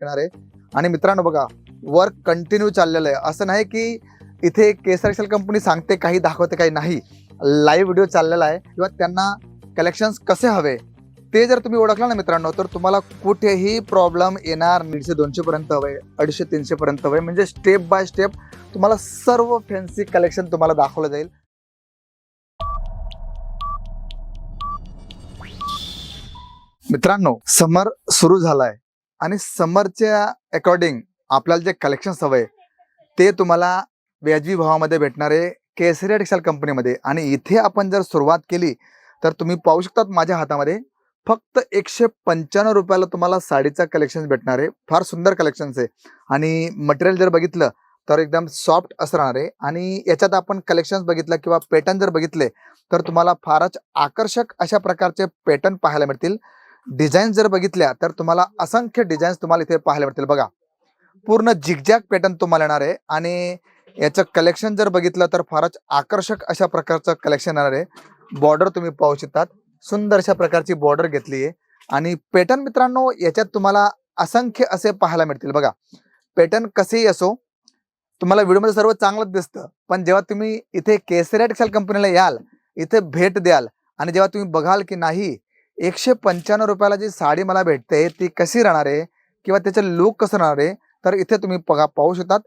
शकणार आहे. आणि मित्रांनो बघा वर्क कंटिन्यू चाललेलं आहे. असं नाही की इथे केसर एक्सेल कंपनी सांगते काही दाखवते काही नाही. लाईव्ह व्हिडिओ चाललेला आहे. किंवा त्यांना कलेक्शन्स कसे हवे ते जर तुम्ही ओळखला ना मित्रांनो तर तुम्हाला कुठेही प्रॉब्लेम येणार दीडशे दोनशे पर्यंत हवे अडीचशे तीनशे पर्यंत हवे. म्हणजे स्टेप बाय स्टेप तुम्हाला सर्व फॅन्सी कलेक्शन तुम्हाला दाखवलं जाईल. मित्रांनो समर सुरू झालाय. आणि समरच्या अकॉर्डिंग आपल्याला जे कलेक्शन्स हवे ते तुम्हाला व्याजवी भावामध्ये भेटणारे केसरी टेक्सटाईल कंपनीमध्ये. आणि इथे आपण जर सुरुवात केली तर तुम्ही पाहू शकतात माझ्या हातामध्ये फक्त एकशे पंच्याण्णव रुपयाला तुम्हाला साडीचा कलेक्शन भेटणार आहे फार सुंदर कलेक्शन्स आहे. आणि मटेरियल जर बघितलं तर एकदम सॉफ्ट असं राहणार आहे. आणि याच्यात आपण कलेक्शन्स बघितलं किंवा पॅटर्न जर बघितले तर तुम्हाला फारच आकर्षक अशा प्रकारचे पॅटर्न पाहायला मिळतील. डिझाईन जर बघितल्या तर तुम्हाला असंख्य डिझाईन्स तुम्हाला इथे पाहायला मिळतील. बघा पूर्ण झिगझॅग पॅटर्न तुम्हाला येणार आहे आणि याचं कलेक्शन जर बघितलं तर फारच आकर्षक अशा प्रकारचं कलेक्शन येणार आहे. बॉर्डर तुम्ही पाहू शकतात. सुंदर अशा प्रकारची बॉर्डर घेतली आहे. आणि पॅटर्न मित्रांनो याच्यात तुम्हाला असंख्य असे पाहायला मिळतील. बघा पॅटर्न कसेही असो तुम्हाला व्हिडिओमध्ये सर्व चांगलंच दिसतं. पण जेव्हा तुम्ही इथे केसरेट कंपनीला याल इथे भेट द्याल आणि जेव्हा तुम्ही बघाल की नाही एकशे पंच्याण्णव रुपयाला जी साडी मला भेटते ती कशी राहणार आहे किंवा त्याचं लुक कसं राहणार आहे तर इथे तुम्ही बघा पाहू शकतात.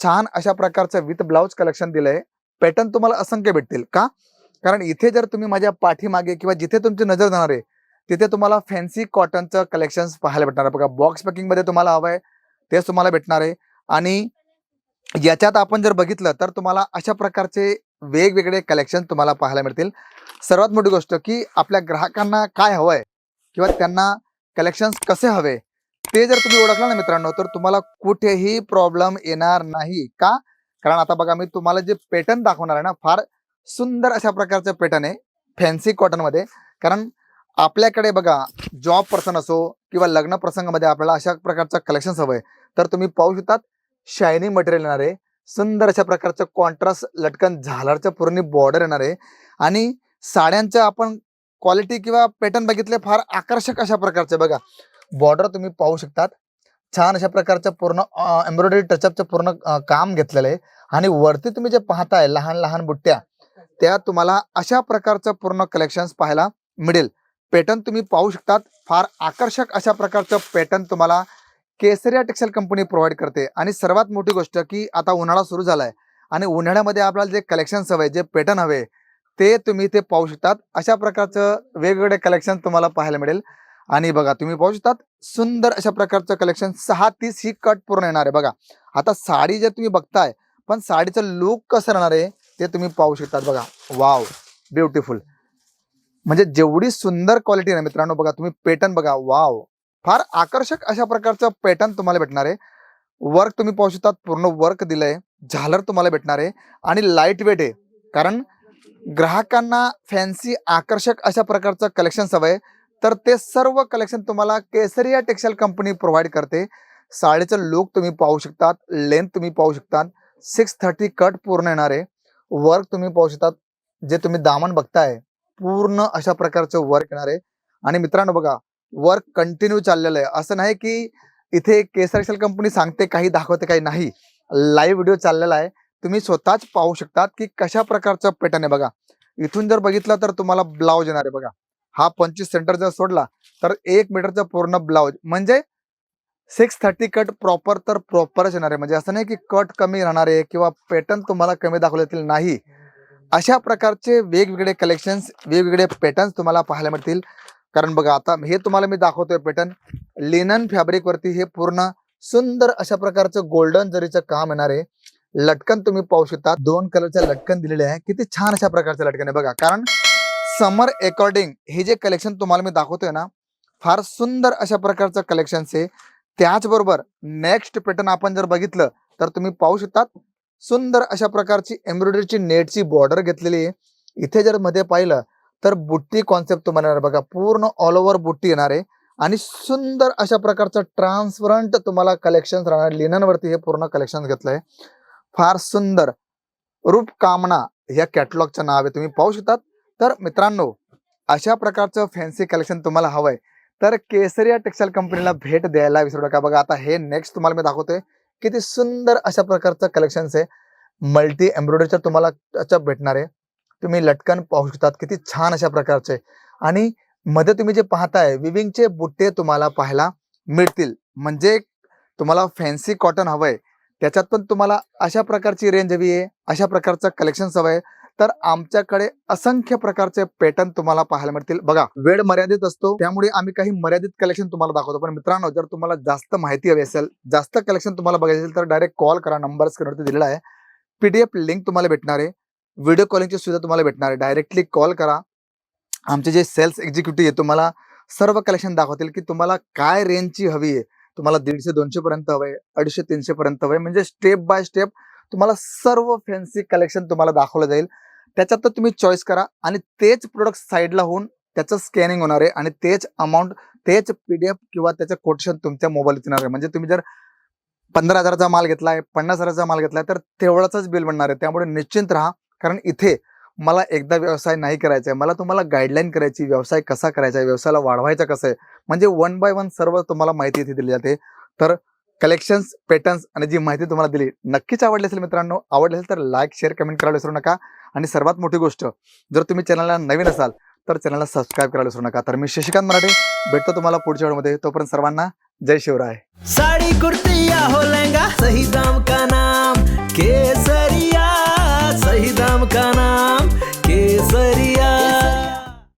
छान अशा प्रकारचं विथ ब्लाऊज कलेक्शन दिलंय. पॅटर्न तुम्हाला असंख्य भेटतील. का? कारण इथे जर तुम्ही माझ्या पाठीमागे किंवा जिथे तुमची नजर जाणार आहे तिथे तुम्हाला फॅन्सी कॉटनचं कलेक्शन पाहायला भेटणार आहे. बघा बॉक्स पॅकिंगमध्ये तुम्हाला हवं आहे तेच तुम्हाला भेटणार आहे. आणि याच्यात आपण जर बघितलं तर तुम्हाला अशा प्रकारचे वेगवेगळे कलेक्शन तुम्हाला पाहायला मिळतील. सर्वात मोठी गोष्ट की आपल्या ग्राहकांना काय हवं आहे किंवा त्यांना कलेक्शन्स कसे हवे ते जर तुम्ही ओळखला ना मित्रांनो तर तुम्हाला कुठेही प्रॉब्लेम येणार नाही. का? कारण आता बघा मी तुम्हाला जे पॅटर्न दाखवणार आहे ना फार सुंदर अशा प्रकारचं पॅटर्न आहे फॅन्सी कॉटनमध्ये कारण आपल्याकडे बघा जॉब पर्सन असो किंवा लग्न प्रसंगामध्ये आपल्याला अशा प्रकारचं कलेक्शन हवंय. तर तुम्ही पाहू शकतात शायनिंग मटेरियल येणार आहे. सुंदर अशा प्रकारचं कॉन्ट्रास्ट लटकन झालरच्या पूर्ण बॉर्डर येणार आहे. आणि साड्यांच्या आपण क्वालिटी किंवा पॅटर्न बघितले फार आकर्षक अशा प्रकारचे बघा. बॉर्डर तुम्ही पाहू शकतात. छान अशा प्रकारचं पूर्ण एम्ब्रॉयडरी टचअपचं पूर्ण काम घेतलेलं आहे. आणि वरती तुम्ही जे पाहताय लहान लहान बुट्ट्या त्या तुम्हाला अशा प्रकारचं पूर्ण कलेक्शन्स पाहायला मिळेल. पॅटर्न तुम्ही पाहू शकतात. फार आकर्षक अशा प्रकारचं पॅटर्न तुम्हाला केसरिया टेक्सटाईल कंपनी प्रोव्हाइड करते. आणि सर्वात मोठी गोष्ट की आता उन्हाळा सुरू झालाय. आणि उन्हाळ्यामध्ये आपल्याला जे कलेक्शन्स हवे जे पॅटर्न हवे ते तुम्ही इथे पाहू शकतात. अशा प्रकारचं वेगवेगळे कलेक्शन तुम्हाला पाहायला मिळेल. आणि बघा तुम्ही पाहू शकतात सुंदर अशा प्रकारचं कलेक्शन सहा तीस ही कट पूर्ण येणार आहे. बघा आता साडी जे तुम्ही बघताय पण साडीचं लुक कसं राहणार आहे ते तुम्ही पाहू शकतात. बघा वाव ब्युटिफुल म्हणजे जेवढी सुंदर क्वालिटी आहे मित्रांनो बघा तुम्ही पॅटर्न बघा वाव फार आकर्षक अशा प्रकारचं पॅटर्न तुम्हाला भेटणार आहे. वर्क तुम्ही पाहू शकतात पूर्ण वर्क दिलंय झालर तुम्हाला भेटणार आहे आणि लाइट वेट आहे. कारण ग्राहकांना फॅन्सी आकर्षक अशा प्रकारचं कलेक्शन हवंय तर ते सर्व कलेक्शन तुम्हाला केसरिया टेक्सटाईल कंपनी प्रोव्हाइड करते. साडीचं लुक तुम्ही पाहू शकतात लेंथ तुम्ही पाहू शकतात सिक्स थर्टी कट पूर्ण येणार आहे. वर्क तुम्ही पाहू शकतात जे तुम्ही दामन बघताय पूर्ण अशा प्रकारचं वर्क येणार आहे. आणि मित्रांनो बघा वर्क कंटिन्यू चाललेलं आहे. असं नाही की इथे केसर एक्सेल कंपनी सांगते काही दाखवते काही नाही. लाईव्ह व्हिडिओ चाललेला आहे. तुम्ही स्वतःच पाहू शकतात की कशा प्रकारचं पॅटर्न आहे बघा. इथून जर बघितलं तर तुम्हाला ब्लाऊज येणार आहे बघा. हा पंचवीस सेंटर जर सोडला तर एक मीटरचा पूर्ण ब्लाऊज म्हणजे सिक्स थर्टी कट प्रॉपर तर प्रॉपरच येणार आहे. म्हणजे असं नाही की कट कमी राहणार आहे किंवा पॅटर्न तुम्हाला कमी दाखवले येतील नाही. अशा प्रकारचे वेगवेगळे कलेक्शन्स वेगवेगळे पॅटर्न्स तुम्हाला पाहायला मिळतील. कारण बघा आता हे तुम्हाला मी दाखवतोय पॅटर्न लिनन फॅब्रिक वरती हे पूर्ण सुंदर अशा प्रकारचं गोल्डन जरीचं काम येणार आहे. लटकन तुम्ही पाहू शकता दोन कलरच्या लटकन दिलेले आहे. किती छान अशा प्रकारचं लटकन आहे बघा. कारण समर अकॉर्डिंग हे जे कलेक्शन तुम्हाला मी दाखवतोय ना फार सुंदर अशा प्रकारचं कलेक्शन आहे. त्याचबरोबर नेक्स्ट पॅटर्न आपण जर बघितलं तर तुम्ही पाहू शकतात सुंदर अशा प्रकारची एम्ब्रॉयडरीची नेटची बॉर्डर घेतलेली आहे. इथे जर मध्ये पाहिलं तर बुट्टी कॉन्सेप्ट तुम्हाला येणार बघा. पूर्ण ऑल ओव्हर बुट्टी येणार आहे. आणि सुंदर अशा प्रकारचं ट्रान्सपरंट तुम्हाला कलेक्शन राहणार. लिननवरती हे पूर्ण कलेक्शन घेतलंय. फार सुंदर. रूप कामना या कॅटलॉगचं नाव आहे. तुम्ही पाहू शकतात. तर मित्रांनो अशा प्रकारचं फॅन्सी कलेक्शन तुम्हाला हवंय. तर केसरिया टेक्सटाईल कंपनीला भेट द्यायला विसरू नका. बघा आता हे नेक्स्ट तुम्हाला मी दाखवतोय. किती सुंदर अशा प्रकारचं कलेक्शन्स आहे. मल्टी एम्ब्रॉयडरीच्या तुम्हाला टचअप भेटणार आहे. तुम्ही लटकन पाहू शकतात. किती छान अशा प्रकारचे. आणि मध्ये तुम्ही जे पाहताय विविंगचे बुट्टे तुम्हाला पाहायला मिळतील. म्हणजे तुम्हाला फॅन्सी कॉटन हवंय. त्याच्यात पण तुम्हाला अशा प्रकारची रेंज हवी आहे अशा प्रकारचं कलेक्शन हवं आहे तर आमच्याकडे असंख्य प्रकारचे पॅटर्न तुम्हाला पाहायला मिळतील. बघा वेळ मर्यादित असतो त्यामुळे आम्ही काही मर्यादित कलेक्शन तुम्हाला दाखवतो. पण मित्रांनो जर तुम्हाला जास्त माहिती हवी असेल जास्त कलेक्शन तुम्हाला बघायचं असेल तर डायरेक्ट कॉल करा. नंबर स्क्रीनवरती दिलेला आहे. पीडीएफ लिंक तुम्हाला भेटणार आहे. व्हिडिओ कॉलिंगची सुविधा तुम्हाला भेटणार आहे. डायरेक्टली कॉल करा. आमचे जे सेल्स एक्झिक्युटिव्ह आहे तुम्हाला सर्व कलेक्शन दाखवतील की तुम्हाला काय रेंजची हवी आहे. तुम्हाला दीडशे दोनशे पर्यंत हवंय अडीचशे तीनशे पर्यंत हवंय म्हणजे स्टेप बाय स्टेप तुम्हाला सर्व फॅन्सी कलेक्शन तुम्हाला दाखवलं जाईल. त्याच्यात तर तुम्ही चॉईस करा आणि तेच प्रोडक्ट साईडला होऊन त्याचं स्कॅनिंग होणार आहे आणि तेच अमाऊंट तेच पीडीएफ किंवा त्याचं कोटेशन तुमच्या मोबाईलवर येणार आहे. म्हणजे तुम्ही जर पंधरा हजाराचा माल घेतलाय पन्नास हजाराचा माल घेतलाय तर तेवढाच बिल बनणार आहे. त्यामुळे निश्चिंत राहा. कारण इथे मला एकदा व्यवसाय नाही करायचा आहे मला तुम्हाला गाईडलाईन करायची व्यवसाय कसा करायचा आहे व्यवसायाला वाढवायचा कसं आहे म्हणजे वन बाय वन सर्व तुम्हाला माहिती इथे दिली जाते. तर कलेक्शन्स पॅटर्न्स आणि जी माहिती तुम्हाला दिली नक्कीच आवडली असेल मित्रांनो आवडली असेल तर लाईक शेअर कमेंट करायला विसरू नका. आणि सर्वात मोठी गोष्ट जर तुम्ही चॅनलला नवीन असाल तर चॅनलला सबस्क्राईब करायला विसरू नका. तर मी शशिकांत मराठे भेटतो तुम्हाला पुढच्या वेळमध्ये. तोपर्यंत सर्वांना जय शिवराय. साड़ी कुर्ती या हो लहंगा सही दाम का नाम? Şahidam kanam.